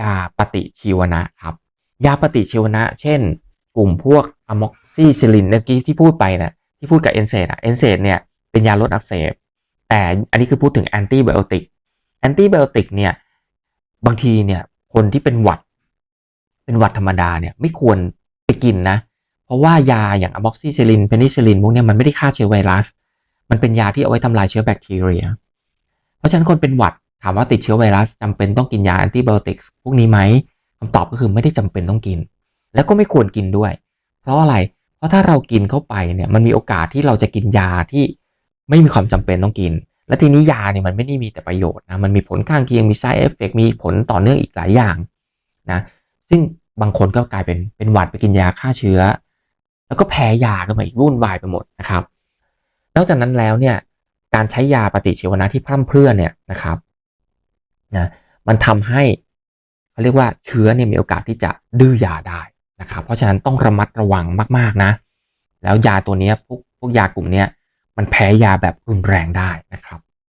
ยาปฏิชีวนะครับยาปฏิชีวนะ เช่น กลุ่มพวกอะม็อกซิซิลินเมื่อกี้ที่พูดไปนะที่พูดกับเอนเซดอะเอนเซดเนี่ยเป็นยาลดอักเสบ แต่อันนี้คือพูดถึงแอนติไบโอติกแอนติไบโอติกเนี่ยบางทีเนี่ยคนที่เป็นหวัด เป็นหวัดธรรมดาเนี่ยไม่ควรไปกินนะ เพราะว่ายาอย่างอะม็อกซิซิลินเพนิซิลินพวกเนี้ยมันไม่ได้ฆ่าเชื้อไวรัส มันเป็นยาที่เอาไว้ทำลายเชื้อแบคทีเรีย เพราะฉะนั้นคนเป็นหวัด ถามว่าติดเชื้อไวรัสจำเป็นต้องกินยาแอนติไบโอติกพวกนี้ไหมคำตอบก็คือไม่ได้จำเป็นต้องกิน แล้วก็ไม่ควรกินด้วย เพราะอะไร เพราะถ้าเรากินเข้าไปเนี่ยมันมีโอกาสที่เราจะกินยาที่ไม่มีความจำเป็นต้องกิน และทีนี้ยาเนี่ยมันไม่ได้มีแต่ประโยชน์นะมันมีผลข้างเคียงมี side effect มีผลต่อเนื่องอีกหลายอย่างนะซึ่งบางคนก็กลายเป็นเป็นหวัดไปกินยาฆ่าเชื้อ แล้วก็แพ้ยากันมาอีกวุ่นวายไปหมดนะครับนอกจากนั้นแล้วเนี่ยการใช้ยาปฏิชีวนะที่พร่ำเพรื่อเนี่ยนะครับ นะมันทำให้เขาเรียกว่าเชื้อเนี่ยมีโอกาสที่จะดื้อยาได้นะครับ เพราะฉะนั้นต้องระมัดระวังมากๆนะ แล้วยาตัวนี้พวกพวกยากลุ่มนี้มันแพ้ยาแบบรุนแรงได้นะครับ